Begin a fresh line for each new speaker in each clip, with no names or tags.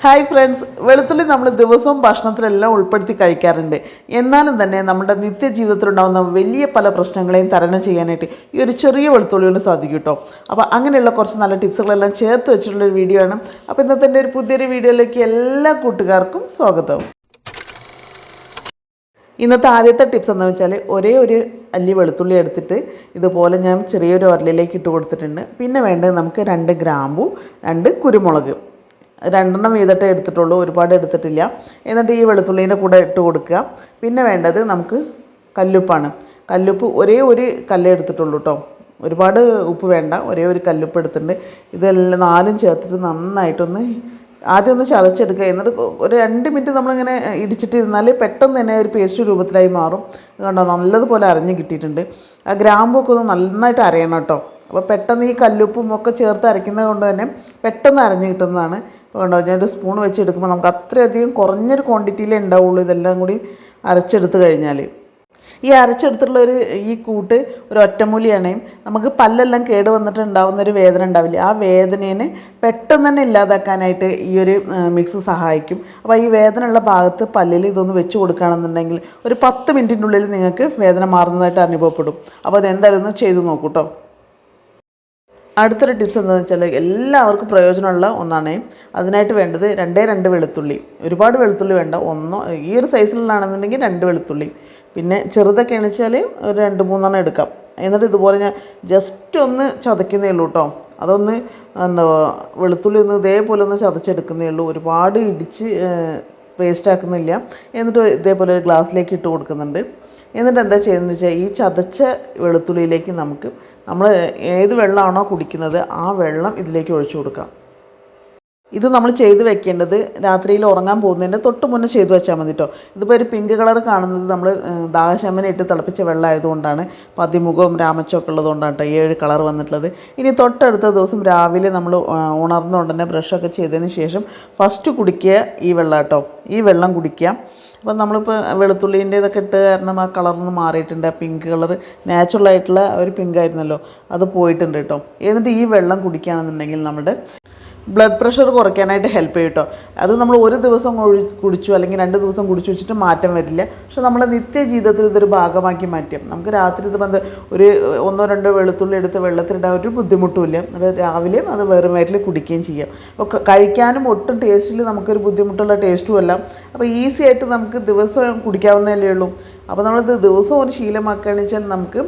Hi friends വെളുത്തുള്ളി നമ്മൾ ദിവസവും ഭക്ഷണത്തിലെല്ലാം ഉൾപ്പെടുത്തി കഴിക്കാറുണ്ട്. എന്നാലും തന്നെ നമ്മുടെ നിത്യജീവിതത്തിലുണ്ടാകുന്ന വലിയ പല പ്രശ്നങ്ങളെയും തരണം ചെയ്യാനായിട്ട് ഈ ഒരു ചെറിയ വെളുത്തുള്ളി കൊണ്ട് സാധിക്കും കേട്ടോ അപ്പോൾ അങ്ങനെയുള്ള കുറച്ച് നല്ല ടിപ്സുകളെല്ലാം ചേർത്ത് വെച്ചിട്ടുള്ള ഒരു വീഡിയോ ആണ്. അപ്പോൾ ഇന്നത്തെ എന്റെ ഒരു പുതിയൊരു വീഡിയോയിലേക്ക് എല്ലാ കൂട്ടുകാർക്കും സ്വാഗതം. ഇന്നത്തെ ആദ്യത്തെ ടിപ്സ് എന്താ വെച്ചാൽ ഒരേ ഒരു അല്ലി വെളുത്തുള്ളി എടുത്തിട്ട് ഇതുപോലെ ഞാൻ ചെറിയൊരു ഉരലിലേക്ക് ഇട്ട് കൊടുത്തിട്ടുണ്ട്. പിന്നെ വേണ്ടത് നമുക്ക് രണ്ട് ഗ്രാമ്പു രണ്ട് കുരുമുളക്. രണ്ടെണ്ണം വീതട്ടേ എടുത്തിട്ടുള്ളൂ ഒരുപാട് എടുത്തിട്ടില്ല. എന്നിട്ട് ഈ വെളുത്തുള്ളീന്റെ കൂടെ ഇട്ട് കൊടുക്കുക. പിന്നെ വേണ്ടത് നമുക്ക് കല്ലുപ്പാണ്. കല്ലുപ്പ് ഒരേ ഒരു കല്ലേ എടുത്തിട്ടുള്ളൂ കേട്ടോ ഒരുപാട് ഉപ്പ് വേണ്ട ഒരേ ഒരു കല്ലുപ്പ് എടുത്തിട്ടുണ്ട്. ഇതെല്ലാം നാലും ചേർത്തിട്ട് നന്നായിട്ടൊന്ന് ആദ്യം ഒന്ന് ചതച്ചെടുക്കുക. എന്നിട്ട് ഒരു രണ്ട് മിനിറ്റ് നമ്മളിങ്ങനെ ഇടിച്ചിട്ടിരുന്നാൽ പെട്ടെന്ന് തന്നെ ഒരു പേസ്റ്റ് രൂപത്തിലായി മാറും. കണ്ടോ നല്ലതുപോലെ അരഞ്ഞ് കിട്ടിയിട്ടുണ്ട്. ആ ഗ്രാമ്പൊക്കെ ഒന്ന് നന്നായിട്ട് അരയണം കേട്ടോ അപ്പോൾ പെട്ടെന്ന് ഈ കല്ലുപ്പും ഒക്കെ ചേർത്ത് അരയ്ക്കുന്നത് കൊണ്ട് തന്നെ പെട്ടെന്ന് അരഞ്ഞ് കിട്ടുന്നതാണ്. ഇപ്പോൾ കണ്ടോ ഞാൻ ഒരു സ്പൂൺ വെച്ച് എടുക്കുമ്പോൾ നമുക്ക് അത്രയധികം കുറഞ്ഞൊരു ക്വാണ്ടിറ്റിയിലേ ഉണ്ടാവുള്ളൂ ഇതെല്ലാം കൂടി അരച്ചെടുത്ത് കഴിഞ്ഞാൽ ഈ അരച്ചെടുത്തുള്ള ഒരു ഈ കൂട്ട് ഒരു ഒറ്റമൂലിയാണ്. നമുക്ക് പല്ലെല്ലാം കേട് വന്നിട്ട് ഒരു വേദന ഉണ്ടാവില്ല? ആ വേദനേനെ പെട്ടെന്ന് തന്നെ ഇല്ലാതാക്കാനായിട്ട് ഈ ഒരു മിക്സ് സഹായിക്കും. അപ്പോൾ ഈ വേദനയുള്ള ഭാഗത്ത് പല്ലിൽ ഇതൊന്ന് വെച്ച് കൊടുക്കുകയാണെന്നുണ്ടെങ്കിൽ ഒരു പത്ത് മിനിറ്റിന്റെ ഉള്ളിൽ നിങ്ങൾക്ക് വേദന മാറുന്നതായിട്ട് അനുഭവപ്പെടും. അപ്പോൾ അതെന്തായാലും ഒന്ന് ചെയ്തു നോക്കൂ കേട്ടോ അടുത്തൊരു ടിപ്സ് എന്താണെന്ന് വെച്ചാൽ എല്ലാവർക്കും പ്രയോജനമുള്ള ഒന്നാണ് അതിനായിട്ട് വേണ്ടത് രണ്ടേ രണ്ട് വെളുത്തുള്ളി. ഒരുപാട് വെളുത്തുള്ളി വേണ്ട. ഒന്നോ ഈ ഒരു സൈസിലാണെന്നുണ്ടെങ്കിൽ രണ്ട് വെളുത്തുള്ളി. പിന്നെ ചെറുതൊക്കെ എണിച്ചാൽ ഒരു രണ്ട് മൂന്നെണ്ണം എടുക്കാം. എന്നിട്ട് ഇതുപോലെ ഞാൻ ജസ്റ്റ് ഒന്ന് ചതയ്ക്കുന്നേ ഉള്ളൂ കേട്ടോ അതൊന്ന് എന്താ വെളുത്തുള്ളി ഒന്ന് ഇതേപോലെ ഒന്ന് ചതച്ചെടുക്കുന്നേ ഉള്ളൂ. ഒരുപാട് ഇടിച്ച് പേസ്റ്റ് ആക്കുന്നില്ല. എന്നിട്ട് ഇതേപോലെ ഒരു ഗ്ലാസ്സിലേക്ക് ഇട്ട് കൊടുക്കുന്നുണ്ട്. എന്നിട്ട് എന്താ ചെയ്യുന്നത് വെച്ചാൽ ഈ ചതച്ച വെളുത്തുള്ളിയിലേക്ക് നമുക്ക് നമ്മൾ ഏത് വെള്ളമാണോ കുടിക്കുന്നത് ആ വെള്ളം ഇതിലേക്ക് ഒഴിച്ചു കൊടുക്കാം. ഇത് നമ്മൾ ചെയ്ത് വെക്കേണ്ടത് രാത്രിയിൽ ഉറങ്ങാൻ പോകുന്നതിന്റെ തൊട്ട് മുന്നേ ചെയ്ത് വെച്ചാൽ മതി കേട്ടോ ഇതിപ്പോൾ ഒരു പിങ്ക് കളർ കാണുന്നത് നമ്മൾ ദാഹശമനം ഇട്ട് തിളപ്പിച്ച വെള്ളം ആയതുകൊണ്ടാണ് പതിമുഖവും രാമച്ചൊക്കെ ഉള്ളതുകൊണ്ടാണ് കേട്ടോ ഈ ഒരു കളർ വന്നിട്ടുള്ളത്. ഇനി തൊട്ടടുത്ത ദിവസം രാവിലെ നമ്മൾ ഉണർന്ന ഉടനെ ബ്രഷൊക്കെ ചെയ്തതിന് ശേഷം ഫസ്റ്റ് കുടിക്കുക ഈ വെള്ളം കേട്ടോ ഈ വെള്ളം കുടിക്കുക. അപ്പം നമ്മളിപ്പോൾ വെളുത്തുള്ളീന്റെ ഇതൊക്കെ ഇട്ട് കാരണം ആ കളറിന് മാറിയിട്ടുണ്ട്. ആ പിങ്ക് കളർ നാച്ചുറൽ ആയിട്ടുള്ള ഒരു പിങ്ക് ആയിരുന്നല്ലോ. അത് പോയിട്ടുണ്ട് കേട്ടോ. എന്നിട്ട് ഈ വെള്ളം കുടിക്കുകയാണെന്നുണ്ടെങ്കിൽ നമ്മുടെ ബ്ലഡ് പ്രഷർ കുറയ്ക്കാനായിട്ട് ഹെൽപ്പ് ചെയ്യും കേട്ടോ അത് നമ്മൾ ഒരു ദിവസം കുടിച്ചു അല്ലെങ്കിൽ രണ്ട് ദിവസം കുടിച്ചു വെച്ചിട്ട് മാറ്റം വരില്ല. പക്ഷെ നമ്മുടെ നിത്യജീവിതത്തിൽ ഇതൊരു ഭാഗമാക്കി മാറ്റാം നമുക്ക് രാത്രി ഇത് വന്ന് ഒരു ഒന്നോ രണ്ടോ വെളുത്തുള്ളി എടുത്ത് വെള്ളത്തിലിടാൻ ഒരു ബുദ്ധിമുട്ടുമില്ല. രാവിലെയും അത് വെറും വയറ്റിൽ കുടിക്കുകയും ചെയ്യാം. അപ്പോൾ കഴിക്കാനും ഒട്ടും ടേസ്റ്റിൽ നമുക്കൊരു ബുദ്ധിമുട്ടുള്ള ടേസ്റ്റും അല്ല. അപ്പോൾ ഈസി ആയിട്ട് നമുക്ക് ദിവസം കുടിക്കാവുന്നതല്ലേ ഉള്ളൂ. അപ്പോൾ നമ്മളിത് ദിവസവും ഒരു ശീലമാക്കുകയാണെന്ന് വെച്ചാൽ നമുക്ക്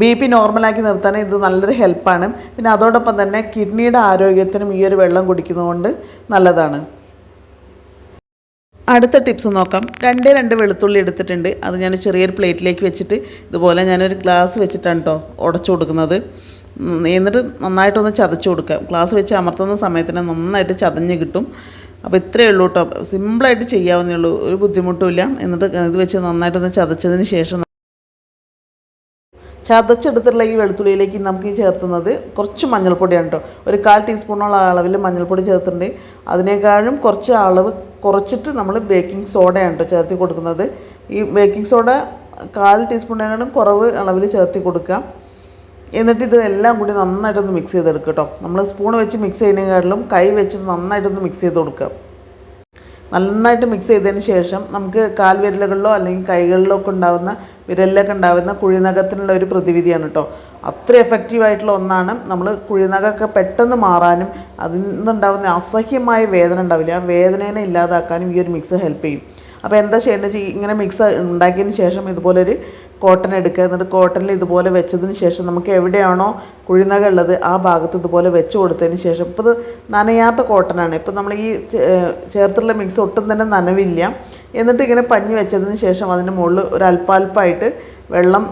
ബി പി നോർമലാക്കി നിർത്താൻ ഇത് നല്ലൊരു ഹെൽപ്പാണ് പിന്നെ അതോടൊപ്പം തന്നെ കിഡ്നിയുടെ ആരോഗ്യത്തിനും ഈ ഒരു വെള്ളം കുടിക്കുന്നതുകൊണ്ട് നല്ലതാണ്. അടുത്ത ടിപ്സ് നോക്കാം. രണ്ട് രണ്ട് വെളുത്തുള്ളി എടുത്തിട്ടുണ്ട്. അത് ഞാൻ ചെറിയൊരു പ്ലേറ്റിലേക്ക് വെച്ചിട്ട് ഇതുപോലെ ഞാനൊരു ഗ്ലാസ് വെച്ചിട്ടാണ് കേട്ടോ ഉടച്ചു കൊടുക്കുന്നത്. എന്നിട്ട് നന്നായിട്ടൊന്ന് ചതച്ചു കൊടുക്കുക ഗ്ലാസ് വെച്ച് അമർത്തുന്ന സമയത്തിന് നന്നായിട്ട് ചതഞ്ഞ് കിട്ടും. അപ്പോൾ ഇത്രയേ ഉള്ളൂ കേട്ടോ സിമ്പിളായിട്ട് ചെയ്യാവുന്നേ ഉള്ളൂ. ഒരു ബുദ്ധിമുട്ടുമില്ല എന്നിട്ട് ഇത് വെച്ച് നന്നായിട്ടൊന്ന് ചതച്ചതിന് ശേഷം ചതച്ചെടുത്തിട്ടുള്ള ഈ വെളുത്തുള്ളിയിലേക്ക് നമുക്ക് ഈ ചേർത്തുന്നത് കുറച്ച് മഞ്ഞൾപ്പൊടിയാണ് കേട്ടോ. ഒരു കാൽ ടീസ്പൂണോളം അളവിൽ മഞ്ഞൾപ്പൊടി ചേർത്തിട്ടുണ്ട്. അതിനേക്കാളും കുറച്ച് അളവ് കുറച്ചിട്ട് നമ്മൾ ബേക്കിംഗ് സോഡയാണ് കേട്ടോ ചേർത്തി കൊടുക്കുന്നത്. ഈ ബേക്കിംഗ് സോഡ കാൽ ടീസ്പൂണിനേക്കാളും കുറവ് അളവിൽ ചേർത്തി കൊടുക്കാം എന്നിട്ട് ഇത് എല്ലാം കൂടി നന്നായിട്ടൊന്ന് മിക്സ് ചെയ്തെടുക്കുക കേട്ടോ. നമ്മൾ സ്പൂൺ വെച്ച് മിക്സ് ചെയ്യുന്നതിനേക്കാളും കൈ വെച്ച് നന്നായിട്ടൊന്ന് മിക്സ് ചെയ്ത് കൊടുക്കുക. നന്നായിട്ട് മിക്സ് ചെയ്തതിന് ശേഷം നമുക്ക് കാൽ വിരലുകളിലോ അല്ലെങ്കിൽ കൈകളിലോ ഒക്കെ ഉണ്ടാകുന്ന വിരലിലൊക്കെ ഉണ്ടാകുന്ന കുഴിനഖത്തിനുള്ള ഒരു പ്രതിവിധിയാണ് കേട്ടോ അത്ര എഫക്റ്റീവ് ആയിട്ടുള്ള ഒന്നാണ്. നമ്മൾ കുഴിനഖമൊക്കെ പെട്ടെന്ന് മാറാനും അതിൽ നിന്നുണ്ടാകുന്ന അസഹ്യമായ വേദന ഉണ്ടാവില്ല? ആ വേദനേനെ ഇല്ലാതാക്കാനും ഈ ഒരു മിക്സ് ഹെൽപ്പ് ചെയ്യും. അപ്പോൾ എന്താ ചെയ്യേണ്ടത്? ഇങ്ങനെ മിക്സ് ഉണ്ടാക്കിയതിന് ശേഷം ഇതുപോലൊരു കോട്ടൺ എടുക്കുക. എന്നിട്ട് കോട്ടണിൽ ഇതുപോലെ വെച്ചതിന് ശേഷം നമുക്ക് എവിടെയാണോ കുഴിനക ഉള്ളത് ആ ഭാഗത്ത് ഇതുപോലെ വെച്ച് കൊടുത്തതിന് ശേഷം. ഇപ്പോൾ ഇത് നനയാത്ത കോട്ടനാണ് ഇപ്പോൾ നമ്മൾ ഈ ചേർത്തുള്ള മിക്സ് ഒട്ടും തന്നെ നനവില്ല. എന്നിട്ട് ഇങ്ങനെ പഞ്ഞ് വെച്ചതിന് ശേഷം അതിന്റെ മുകളിൽ ഒരു അല്പാൽപ്പായിട്ട് വെള്ളം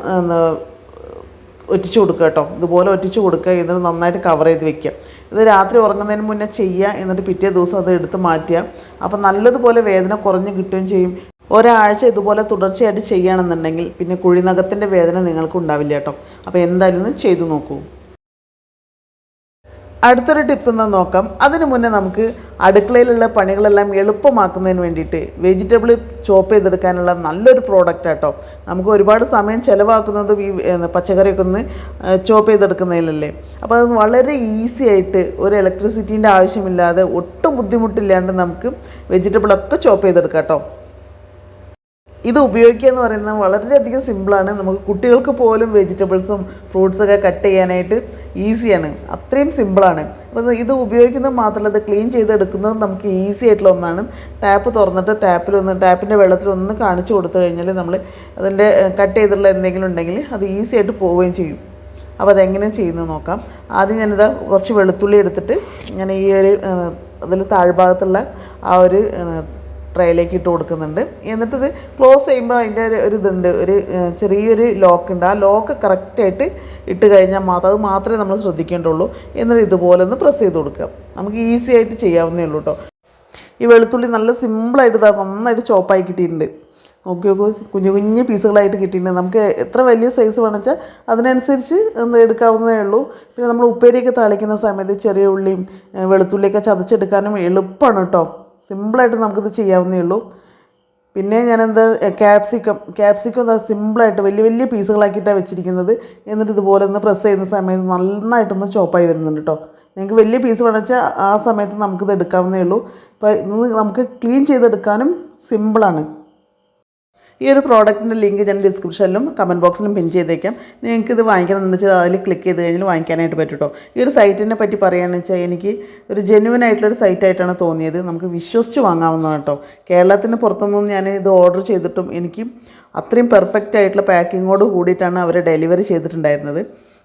ഒറ്റിച്ച് കൊടുക്കുക കേട്ടോ. ഇതുപോലെ ഒറ്റിച്ച് കൊടുക്കുക. എന്നിട്ട് നന്നായിട്ട് കവർ ചെയ്ത് വെക്കുക. ഇത് രാത്രി ഉറങ്ങുന്നതിന് മുന്നേ ചെയ്യുക. എന്നിട്ട് പിറ്റേ ദിവസം അത് എടുത്ത് മാറ്റുക. അപ്പോൾ നല്ലതുപോലെ വേദന കുറഞ്ഞ് കിട്ടുകയും ചെയ്യും. ഒരാഴ്ച ഇതുപോലെ തുടർച്ചയായിട്ട് ചെയ്യുകയാണെന്നുണ്ടെങ്കിൽ പിന്നെ കുഴിനകത്തിന്റെ വേദന നിങ്ങൾക്ക് ഉണ്ടാവില്ല കേട്ടോ. അപ്പോൾ എന്തായാലും ഒന്ന് ചെയ്തു നോക്കൂ. അടുത്തൊരു ടിപ്സ് എന്ന് നോക്കാം. അതിനു മുന്നേ നമുക്ക് അടുക്കളയിലുള്ള പണികളെല്ലാം എളുപ്പമാക്കുന്നതിന് വേണ്ടിയിട്ട് വെജിറ്റബിൾ ചോപ്പ് ചെയ്തെടുക്കാനുള്ള നല്ലൊരു പ്രോഡക്റ്റ് ആട്ടോ നമുക്ക് ഒരുപാട് സമയം ചിലവാക്കുന്നത് ഈ പച്ചക്കറിയൊക്കെ ഒന്ന് ചോപ്പ് ചെയ്തെടുക്കുന്നതിലല്ലേ. അപ്പോൾ അത് വളരെ ഈസി ആയിട്ട് ഒരു ഇലക്ട്രിസിറ്റീന്റെ ആവശ്യമില്ലാതെ ഒട്ടും ബുദ്ധിമുട്ടില്ലാണ്ട് നമുക്ക് വെജിറ്റബിളൊക്കെ ചോപ്പ് ചെയ്തെടുക്കാം കേട്ടോ. ഇത് ഉപയോഗിക്കുക എന്ന് പറയുന്നത് വളരെയധികം സിമ്പിളാണ് നമുക്ക് കുട്ടികൾക്ക് പോലും വെജിറ്റബിൾസും ഫ്രൂട്ട്സൊക്കെ കട്ട് ചെയ്യാനായിട്ട് ഈസിയാണ് അത്രയും സിമ്പിളാണ് അപ്പോൾ ഇത് ഉപയോഗിക്കുന്നത് മാത്രമല്ല ഇത് ക്ലീൻ ചെയ്തെടുക്കുന്നത് നമുക്ക് ഈസി ആയിട്ടുള്ള ഒന്നാണ്. ടാപ്പ് തുറന്നിട്ട് ടാപ്പിൽ ടാപ്പിലൊന്ന് ടാപ്പിന്റെ വെള്ളത്തിലൊന്ന് കാണിച്ചു കൊടുത്തു കഴിഞ്ഞാൽ നമ്മൾ അതിന്റെ കട്ട് ചെയ്തിട്ടുള്ള എന്തെങ്കിലും ഉണ്ടെങ്കിൽ അത് ഈസി ആയിട്ട് പോവുകയും ചെയ്യും. അപ്പോൾ അതെങ്ങനെ ചെയ്യുന്നത് നോക്കാം. ആദ്യം ഞാനിത് കുറച്ച് വെളുത്തുള്ളി എടുത്തിട്ട് ഞാൻ ഈ ഒരു അതിൽ താഴ്ഭാഗത്തുള്ള ആ ഒരു ട്രേയിലേക്ക് ഇട്ട് കൊടുക്കുന്നുണ്ട്. ഇത് ക്ലോസ് ചെയ്യുമ്പോൾ അതിന്റെ ഒരു ഇതുണ്ട്. ഒരു ചെറിയൊരു ലോക്ക് ഉണ്ട്. ആ ലോക്ക് കറക്റ്റായിട്ട് ഇട്ട് കഴിഞ്ഞാൽ മാത്രം അത് മാത്രമേ നമ്മൾ ശ്രദ്ധിക്കേണ്ടുള്ളൂ. എന്നിട്ട് ഇതുപോലെ ഒന്ന് പ്രസ് ചെയ്ത് കൊടുക്കുക. നമുക്ക് ഈസി ആയിട്ട് ചെയ്യാവുന്നേ ഉള്ളൂ കേട്ടോ ഈ വെളുത്തുള്ളി നല്ല സിമ്പിളായിട്ട് ഇതാ നന്നായിട്ട് ചോപ്പായി കിട്ടിയിട്ടുണ്ട്. നോക്കി നോക്കൂ. കുഞ്ഞു കുഞ്ഞു പീസുകളായിട്ട് കിട്ടിയിട്ടുണ്ട്. നമുക്ക് എത്ര വലിയ സൈസ് വേണമെച്ചാൽ അതിനനുസരിച്ച് ഒന്ന് എടുക്കാവുന്നതേ ഉള്ളൂ. പിന്നെ നമ്മൾ ഉപ്പേരിയൊക്കെ തളിക്കുന്ന സമയത്ത് ചെറിയ ഉള്ളിയും വെളുത്തുള്ളിയൊക്കെ ചതച്ചെടുക്കാനും എളുപ്പമാണ് കേട്ടോ സിമ്പിളായിട്ട് നമുക്കിത് ചെയ്യാവുന്നേ ഉള്ളൂ. പിന്നെ ഞാൻ ഞാനെന്താ ക്യാപ്സിക്കം ക്യാപ്സിക്കം എന്താ സിമ്പിളായിട്ട് വലിയ വലിയ പീസുകളാക്കിയിട്ടാണ് വെച്ചിരിക്കുന്നത്. എന്നിട്ട് ഇതുപോലെ ഒന്ന് പ്രസ് ചെയ്യുന്ന സമയത്ത് നന്നായിട്ടൊന്ന് ചോപ്പായി വരുന്നുണ്ട് കേട്ടോ നിങ്ങൾക്ക് വലിയ പീസ് വേണമെന്ന് വെച്ചാൽ ആ സമയത്ത് നമുക്കിത് എടുക്കാവുന്നേ ഉള്ളൂ. അപ്പോൾ ഇന്ന് നമുക്ക് ക്ലീൻ ചെയ്തെടുക്കാനും സിമ്പിളാണ് ഈ ഒരു പ്രോഡക്റ്റിന്റെ ലിങ്ക് ഞാൻ ഡിസ്ക്രിപ്ഷനിലും കമന്റ് ബോക്സിലും പിൻ ചെയ്തേക്കാം. നിങ്ങൾക്ക് ഇത് വാങ്ങിക്കണമെന്ന് വെച്ചാൽ അതിൽ ക്ലിക്ക് ചെയ്ത് കഴിഞ്ഞാൽ വാങ്ങിക്കാനായിട്ട് പറ്റും കേട്ടോ ഈ ഒരു സൈറ്റിനെ പറ്റി പറയുകയാണെന്ന് വെച്ചാൽ എനിക്ക് ഒരു ജെന്യുവൻ ആയിട്ടുള്ളൊരു സൈറ്റായിട്ടാണ് തോന്നിയത്. നമുക്ക് വിശ്വസിച്ച് വാങ്ങാവുന്നതാണ് കേട്ടോ കേരളത്തിന് പുറത്തുനിന്നും ഞാൻ ഇത് ഓർഡർ ചെയ്തിട്ടും എനിക്ക് അത്രയും പെർഫെക്റ്റ് ആയിട്ടുള്ള പാക്കിങ്ങോട് കൂടിയിട്ടാണ് അവർ ഡെലിവറി ചെയ്തിട്ടുണ്ടായിരുന്നത്.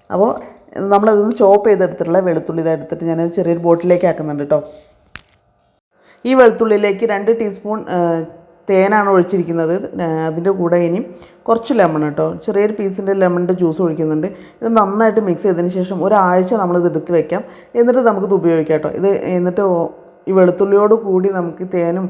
അപ്പോൾ നമ്മളതൊന്ന് ചോപ്പ് ചെയ്തെടുത്തിട്ടുള്ള വെളുത്തുള്ളി ഇതെടുത്തിട്ട് ഞാനൊരു ചെറിയൊരു ബോട്ടിലേക്ക് ആക്കുന്നുണ്ട് കേട്ടോ ഈ വെളുത്തുള്ളിയിലേക്ക് രണ്ട് ടീസ്പൂൺ തേനാണ് ഒഴിച്ചിരിക്കുന്നത്. അതിന്റെ കൂടെ ഇനി കുറച്ച് ലെമൺ കേട്ടോ ചെറിയൊരു പീസിന്റെ ലെമണിന്റെ ജ്യൂസ് ഒഴിക്കുന്നുണ്ട്. ഇത് നന്നായിട്ട് മിക്സ് ചെയ്തതിന് ശേഷം ഒരാഴ്ച നമ്മളിത് എടുത്ത് വെക്കാം. എന്നിട്ട് നമുക്കിത് ഉപയോഗിക്കാം കേട്ടോ ഇത് എന്നിട്ട് ഈ വെളുത്തുള്ളിയോട് കൂടി നമുക്ക് തേനും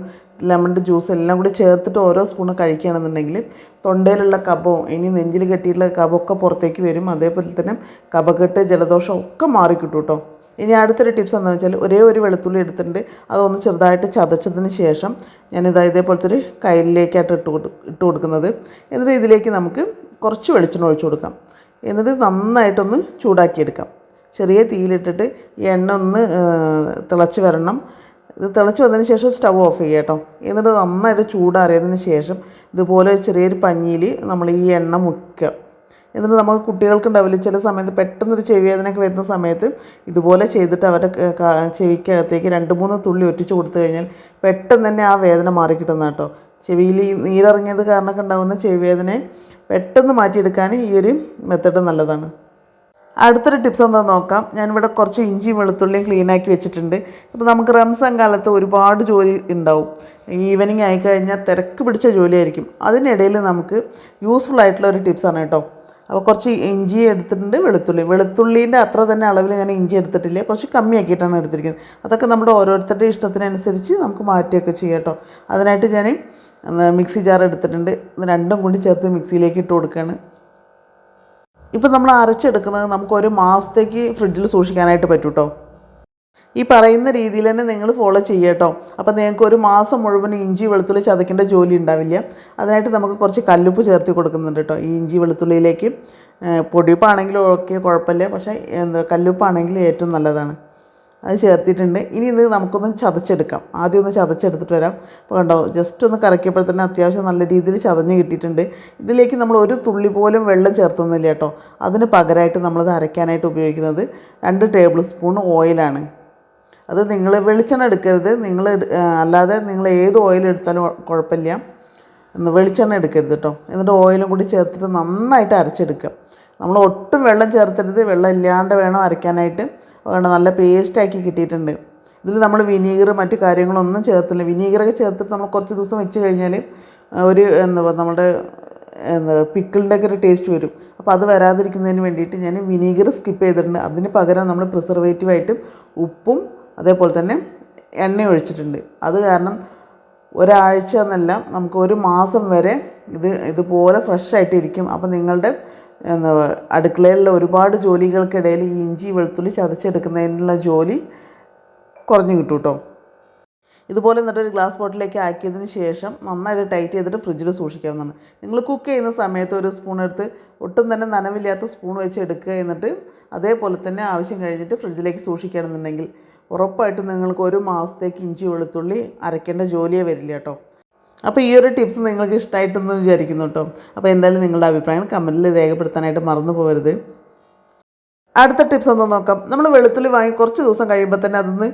ലെമണിന്റെ ജ്യൂസ് എല്ലാം കൂടി ചേർത്തിട്ട് ഓരോ സ്പൂണ് കഴിക്കുകയാണെന്നുണ്ടെങ്കിൽ തൊണ്ടയിലുള്ള കഫവും ഇനി നെഞ്ചിൽ കെട്ടിയിട്ടുള്ള കഫമൊക്കെ പുറത്തേക്ക് വരും. അതേപോലെ തന്നെ കഫക്കെട്ട് ജലദോഷം ഒക്കെ മാറിക്കിട്ടും കേട്ടോ ഇനി അടുത്തൊരു ടിപ്സ് എന്താണെന്ന് വെച്ചാൽ ഒരേ ഒരു വെളുത്തുള്ളി എടുത്തിട്ടുണ്ട്. അതൊന്ന് ചെറുതായിട്ട് ചതച്ചതിന് ശേഷം ഞാനിതാ ഇതേപോലത്തെ ഒരു കയ്യിലേക്കായിട്ട് ഇട്ട് കൊടു ഇട്ട് കൊടുക്കുന്നത്. എന്നിട്ട് ഇതിലേക്ക് നമുക്ക് കുറച്ച് വെളിച്ചെണ്ണ ഒഴിച്ചു കൊടുക്കാം. എന്നിട്ട് നന്നായിട്ടൊന്ന് ചൂടാക്കിയെടുക്കാം. ചെറിയ തീയിലിട്ടിട്ട് ഈ എണ്ണ ഒന്ന് തിളച്ച് വരണം. ഇത് തിളച്ച് വന്നതിന് ശേഷം സ്റ്റവ് ഓഫ് ചെയ്യുക കേട്ടോ. എന്നിട്ട് നന്നായിട്ട് ചൂടാറിയതിന് ശേഷം ഇതുപോലെ ചെറിയൊരു പഞ്ഞിയിൽ നമ്മൾ ഈ എണ്ണ മുക്കുക. എന്നിട്ട് നമുക്ക് കുട്ടികൾക്കുണ്ടാവില്ല? ചില സമയത്ത് പെട്ടെന്നൊരു ചെവി വേദനയൊക്കെ വരുന്ന സമയത്ത് ഇതുപോലെ ചെയ്തിട്ട് അവരുടെ ചെവിക്കകത്തേക്ക് രണ്ട് മൂന്ന് തുള്ളി ഒറ്റിച്ച് കൊടുത്തു കഴിഞ്ഞാൽ പെട്ടെന്ന് തന്നെ ആ വേദന മാറി കിട്ടുന്ന കേട്ടോ ചെവിയിൽ ഈ നീരിറങ്ങിയത് കാരണമൊക്കെ ഉണ്ടാകുന്ന ചെവി വേദനയെ പെട്ടെന്ന് മാറ്റിയെടുക്കാൻ ഈ ഒരു മെത്തഡ് നല്ലതാണ്. അടുത്തൊരു ടിപ്സ് എന്താ നോക്കാം. ഞാനിവിടെ കുറച്ച് ഇഞ്ചിയും വെളുത്തുള്ളിയും ക്ലീനാക്കി വെച്ചിട്ടുണ്ട്. അപ്പോൾ നമുക്ക് റംസാൻ കാലത്ത് ഒരുപാട് ജോലി ഉണ്ടാവും. ഈവനിങ് ആയിക്കഴിഞ്ഞാൽ തിരക്ക് പിടിച്ച ജോലിയായിരിക്കും. അതിനിടയിൽ നമുക്ക് യൂസ്ഫുൾ ആയിട്ടുള്ള ഒരു ടിപ്സാണ് കേട്ടോ. അപ്പോൾ കുറച്ച് ഇഞ്ചി എടുത്തിട്ടുണ്ട് വെളുത്തുള്ളി. വെളുത്തുള്ളീന്റെ അത്ര തന്നെ അളവിൽ ഞാൻ ഇഞ്ചി എടുത്തിട്ടില്ല. കുറച്ച് കമ്മിയാക്കിയിട്ടാണ് എടുത്തിരിക്കുന്നത്. അതൊക്കെ നമ്മുടെ ഓരോരുത്തരുടെ ഇഷ്ടത്തിനനുസരിച്ച് നമുക്ക് മാറ്റിയൊക്കെ ചെയ്യാം കേട്ടോ അതിനായിട്ട് ഞാൻ മിക്സി ജാർ എടുത്തിട്ടുണ്ട്. രണ്ടും കൂടി ചേർത്ത് മിക്സിയിലേക്ക് ഇട്ട് കൊടുക്കുകയാണ് ഇപ്പം നമ്മൾ അരച്ചെടുക്കുന്നത് നമുക്ക് ഒരു മാസത്തേക്ക് ഫ്രിഡ്ജിൽ സൂക്ഷിക്കാനായിട്ട് പറ്റും കേട്ടോ ഈ പറയുന്ന രീതിയിൽ തന്നെ നിങ്ങൾ ഫോളോ ചെയ്യുക കേട്ടോ അപ്പോൾ നിങ്ങൾക്ക് ഒരു മാസം മുഴുവൻ ഇഞ്ചി വെളുത്തുള്ളി ചതക്കേണ്ട ജോലി ഉണ്ടാവില്ല. അതിനായിട്ട് നമുക്ക് കുറച്ച് കല്ലുപ്പ് ചേർത്ത് കൊടുക്കുന്നുണ്ട് കേട്ടോ. ഈ ഇഞ്ചി വെളുത്തുള്ളിയിലേക്ക് പൊടിയുപ്പാണെങ്കിലും ഓക്കെ കുഴപ്പമില്ല. പക്ഷേ എന്താ കല്ലുപ്പാണെങ്കിൽ ഏറ്റവും നല്ലതാണ്. അത് ചേർത്തിട്ടുണ്ട്. ഇനി ഇത് നമുക്കൊന്ന് ചതച്ചെടുക്കാം. ആദ്യം ഒന്ന് ചതച്ചെടുത്തിട്ട് വരാം. അപ്പോൾ കണ്ടോ ജസ്റ്റ് ഒന്ന് കറക്കിയപ്പോൾ തന്നെ അത്യാവശ്യം നല്ല രീതിയിൽ ചതഞ്ഞ് കിട്ടിയിട്ടുണ്ട്. ഇതിലേക്ക് നമ്മൾ ഒരു തുള്ളി പോലും വെള്ളം ചേർത്തുന്നില്ല കേട്ടോ. അതിന് പകരമായിട്ട് നമ്മളത് അരയ്ക്കാനായിട്ട് ഉപയോഗിക്കുന്നത് രണ്ട് ടേബിൾ സ്പൂൺ ഓയിലാണ് അത് നിങ്ങൾ വെളിച്ചെണ്ണ എടുക്കരുത്. നിങ്ങൾ അല്ലാതെ നിങ്ങൾ ഏത് ഓയിൽ എടുത്താലും കുഴപ്പമില്ല. വെളിച്ചെണ്ണ എടുക്കരുത് കേട്ടോ എന്നിട്ട് ഓയിലും കൂടി ചേർത്തിട്ട് നന്നായിട്ട് അരച്ചെടുക്കുക. നമ്മൾ ഒട്ടും വെള്ളം ചേർത്തരുത്. വെള്ളം ഇല്ലാണ്ട് വേണം അരയ്ക്കാനായിട്ട്. വേണം നല്ല പേസ്റ്റാക്കി കിട്ടിയിട്ടുണ്ട്. ഇതിൽ നമ്മൾ വിനീഗർ മറ്റു കാര്യങ്ങളൊന്നും ചേർത്തില്ല. വിനീഗറൊക്കെ ചേർത്തിട്ട് നമ്മൾ കുറച്ച് ദിവസം വെച്ച് കഴിഞ്ഞാൽ ഒരു എന്താ നമ്മുടെ എന്താ പിക്കിളിന്റെ ഒക്കെ ഒരു ടേസ്റ്റ് വരും. അപ്പോൾ അത് വരാതിരിക്കുന്നതിന് വേണ്ടിയിട്ട് ഞാൻ വിനീഗർ സ്കിപ്പ് ചെയ്തിട്ടുണ്ട്. അതിന് പകരം നമ്മൾ പ്രിസർവേറ്റീവായിട്ട് ഉപ്പും അതേപോലെ തന്നെ എണ്ണ ഒഴിച്ചിട്ടുണ്ട്. അത് കാരണം ഒരാഴ്ച എന്നല്ല നമുക്ക് ഒരു മാസം വരെ ഇത് ഇതുപോലെ ഫ്രഷ് ഇരിക്കും അപ്പോൾ നിങ്ങളുടെ എന്താ അടുക്കളയിലുള്ള ഒരുപാട് ജോലികൾക്കിടയിൽ ഈ ഇഞ്ചി വെളുത്തുള്ളി ചതച്ചെടുക്കുന്നതിനുള്ള ജോലി കുറഞ്ഞു കിട്ടും കേട്ടോ ഇതുപോലെ എന്നിട്ട് ഒരു ഗ്ലാസ് ബോട്ടിലേക്ക് ആക്കിയതിന് ശേഷം നന്നായിട്ട് ടൈറ്റ് ചെയ്തിട്ട് ഫ്രിഡ്ജിൽ സൂക്ഷിക്കാവുന്നതാണ്. നിങ്ങൾ കുക്ക് ചെയ്യുന്ന സമയത്ത് ഒരു സ്പൂൺ എടുത്ത് ഒട്ടും തന്നെ നനവില്ലാത്ത സ്പൂൺ വെച്ച് എടുക്കുക എന്നിട്ട് അതേപോലെ തന്നെ ആവശ്യം കഴിഞ്ഞിട്ട് ഫ്രിഡ്ജിലേക്ക് സൂക്ഷിക്കുകയാണെന്നുണ്ടെങ്കിൽ ഉറപ്പായിട്ടും നിങ്ങൾക്ക് ഒരു മാസത്തേക്ക് ഇഞ്ചി വെളുത്തുള്ളി അരയ്ക്കേണ്ട ജോലിയേ വരില്ല കേട്ടോ. അപ്പോൾ ഈ ഒരു ടിപ്സ് നിങ്ങൾക്ക് ഇഷ്ടമായിട്ടെന്ന് വിചാരിക്കുന്നു കേട്ടോ. അപ്പോൾ എന്തായാലും നിങ്ങളുടെ അഭിപ്രായം കമന്റിൽ രേഖപ്പെടുത്താനായിട്ട് മറന്നു പോകരുത്. അടുത്ത ടിപ്സ് എന്താ നോക്കാം? നമ്മൾ വെളുത്തുള്ളി വാങ്ങി കുറച്ച് ദിവസം കഴിയുമ്പോൾ തന്നെ അതൊന്ന്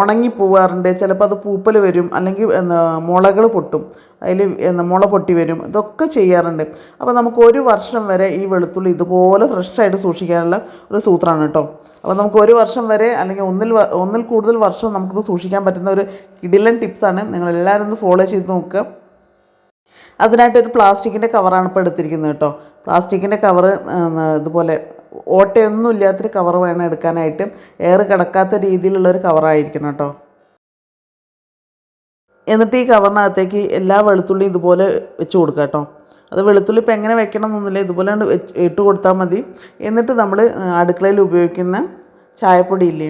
ഉണങ്ങി പോവാറുണ്ട്. ചിലപ്പോൾ അത് പൂപ്പൽ വരും അല്ലെങ്കിൽ മുളകൾ പൊട്ടും. അതിൽ മുള പൊട്ടി വരും. ഇതൊക്കെ ചെയ്യാറുണ്ട്. അപ്പോൾ നമുക്ക് ഒരു വർഷം വരെ ഈ വെളുത്തുള്ളി ഇതുപോലെ ഫ്രഷായിട്ട് സൂക്ഷിക്കാനുള്ള ഒരു സൂത്രമാണ് കേട്ടോ. അപ്പോൾ നമുക്ക് ഒരു വർഷം വരെ അല്ലെങ്കിൽ ഒന്നിൽ ഒന്നിൽ കൂടുതൽ വർഷം നമുക്കിത് സൂക്ഷിക്കാൻ പറ്റുന്ന ഒരു കിടിലൻ ടിപ്സാണ് നിങ്ങളെല്ലാവരും ഒന്ന് ഫോളോ ചെയ്ത് നോക്കുക. അതിനായിട്ട് ഒരു പ്ലാസ്റ്റിക്കിന്റെ കവറാണ് ഇപ്പോൾ എടുത്തിരിക്കുന്നത് കേട്ടോ. പ്ലാസ്റ്റിക്കിന്റെ കവറ് ഇതുപോലെ ഓട്ടയൊന്നും ഇല്ലാത്തൊരു കവർ വേണം എടുക്കാനായിട്ട്. എയർ കിടക്കാത്ത രീതിയിലുള്ളൊരു കവറായിരിക്കണം കേട്ടോ. എന്നിട്ട് ഈ കവറിനകത്തേക്ക് എല്ലാ വെളുത്തുള്ളിയും ഇതുപോലെ വെച്ച് കൊടുക്കുക കേട്ടോ. അത് വെളുത്തുള്ളി ഇപ്പം എങ്ങനെ വെക്കണം എന്നൊന്നുമില്ല. ഇതുപോലെ ഇട്ട് കൊടുത്താൽ മതി. എന്നിട്ട് നമ്മൾ അടുക്കളയിൽ ഉപയോഗിക്കുന്ന ചായപ്പൊടി ഇല്ലേ?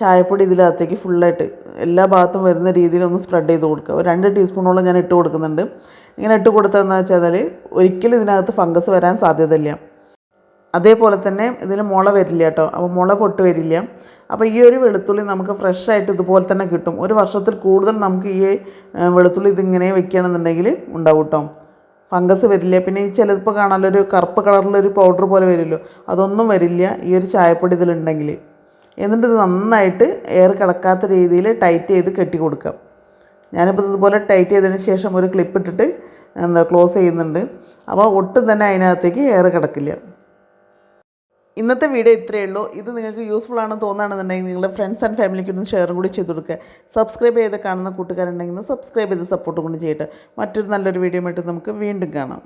ചായപ്പൊടി ഇതിനകത്തേക്ക് ഫുള്ളായിട്ട് എല്ലാ ഭാഗത്തും വരുന്ന രീതിയിൽ ഒന്ന് സ്പ്രെഡ് ചെയ്ത് കൊടുക്കുക. ഒരു രണ്ട് ടീസ്പൂണോളം ഞാൻ ഇട്ട് കൊടുക്കുന്നുണ്ട്. ഇങ്ങനെ ഇട്ട് കൊടുത്തതെന്ന് വെച്ചാൽ ഒരിക്കലും ഇതിനകത്ത് ഫംഗസ് വരാൻ സാധ്യതയില്ല. അതേപോലെ തന്നെ ഇതിൽ മുള വരില്ല കേട്ടോ. അപ്പോൾ മുള പൊട്ട് വരില്ല. അപ്പോൾ ഈ ഒരു വെളുത്തുള്ളി നമുക്ക് ഫ്രഷ് ആയിട്ട് ഇതുപോലെ തന്നെ കിട്ടും. ഒരു വർഷത്തിൽ കൂടുതൽ നമുക്ക് ഈ വെളുത്തുള്ളി ഇതിങ്ങനെ വെക്കുകയാണെന്നുണ്ടെങ്കിൽ ഉണ്ടാവും കേട്ടോ. ഫംഗസ് വരില്ല. പിന്നെ ഈ ചിലപ്പോൾ കാണാമല്ലോ ഒരു കറുപ്പ് കളറിലൊരു പൗഡർ പോലെ വരുമല്ലോ. അതൊന്നും വരില്ല ഈ ഒരു ചായപ്പൊടി ഇതിലുണ്ടെങ്കിൽ എന്നിട്ട് ഇത് നന്നായിട്ട് എയർ കിടക്കാത്ത രീതിയിൽ ടൈറ്റ് ചെയ്ത് കെട്ടി കൊടുക്കാം ഞാനിപ്പോൾ ഇതുപോലെ ടൈറ്റ് ചെയ്തതിന് ശേഷം ഒരു ക്ലിപ്പ് ഇട്ടിട്ട് എന്താ ക്ലോസ് ചെയ്യുന്നുണ്ട്. അപ്പോൾ ഒട്ടും തന്നെ അതിനകത്തേക്ക് എയർ കിടക്കില്ല. ഇന്നത്തെ വീഡിയോ ഇത്രയേ ഉള്ളൂ. ഇത് നിങ്ങൾക്ക് യൂസ്ഫുൾ ആണെന്ന് തോന്നുകയാണെന്നുണ്ടെങ്കിൽ നിങ്ങളുടെ ഫ്രണ്ട്സ് ആൻഡ് ഫാമിലിക്ക് ഒന്ന് ഷെയറും കൂടി ചെയ്ത് കൊടുക്കുക സബ്സ്ക്രൈബ് ചെയ്ത് കാണുന്ന കൂട്ടുകാരുണ്ടെങ്കിൽ സബ്സ്ക്രൈബ് ചെയ്ത് സപ്പോർട്ടും കൂടി ചെയ്യട്ടെ. മറ്റൊരു നല്ലൊരു വീഡിയോ ആയിട്ട് നമുക്ക് വീണ്ടും കാണാം.